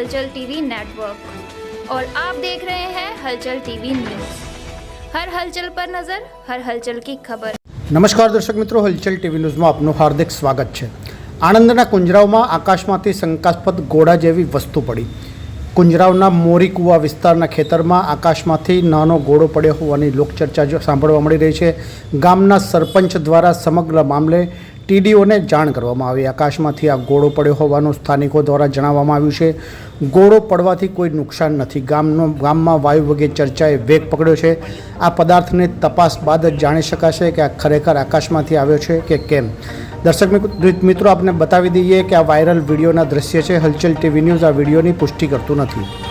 हलचल TV network और आप देख रहे हैं हलचल टीवी न्यूज हर हलचल पर नजर हर हलचल की खबर નમસ્કાર દર્શક મિત્રો હલચલ ટીવી ન્યૂઝમાં આપનું હાર્દિક સ્વાગત છે આણંદના કુંજરાવમાં આકાશમાંથી શંકાસ્પદ ગોળા જેવી વસ્તુ પડી કુંજરાવના મોરીકુવા વિસ્તારના ખેતરમાં આકાશમાંથી નાનો ગોળો પડ્યો હોવાની લોકચર્ચા જો સાંભળવા મળી રહી છે ગામના સરપંચ દ્વારા સમગ્ર મામલે ટીડીઓને જાણ કરવામાં આવી. આકાશમાંથી આ ગોળો પડ્યો હોવાનું સ્થાનિકો દ્વારા જણાવવામાં આવ્યું છે. ગોળો પડવાથી કોઈ નુકસાન નથી. ગામનો ગામમાં વાયુ વગે ચર્ચાએ વેગ પકડ્યો છે. આ પદાર્થને તપાસ બાદ જ જાણી શકાશે કે આ ખરેખર આકાશમાંથી આવ્યો છે કે કેમ. દર્શક મિત્રો, આપને બતાવી દઈએ કે આ વાયરલ વિડીયોના દ્રશ્ય છે. હલચલ ટીવી ન્યૂઝ આ વિડીયોની પુષ્ટિ કરતું નથી.